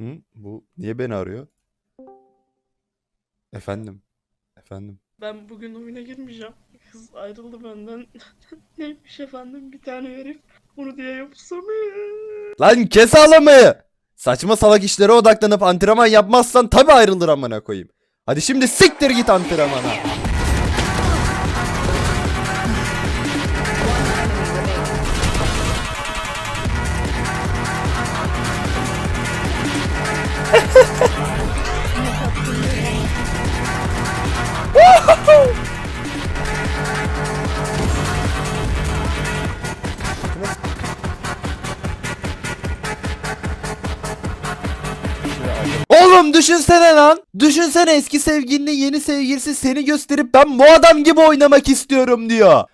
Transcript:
Hı? Bu niye beni arıyor? Efendim. Efendim. Ben bugün oyuna girmeyeceğim. Kız ayrıldı benden. Neymiş efendim bir tane herif. Bunu diye yapsam Lan kes ağlamayı. Saçma salak işlere odaklanıp antrenman yapmazsan tabi ayrılır amına koyayım. Hadi şimdi siktir git antrenmana. Oğlum düşünsene lan. Düşünsene eski sevgilinin yeni sevgilisi seni gösterip ben bu adam gibi oynamak istiyorum diyor.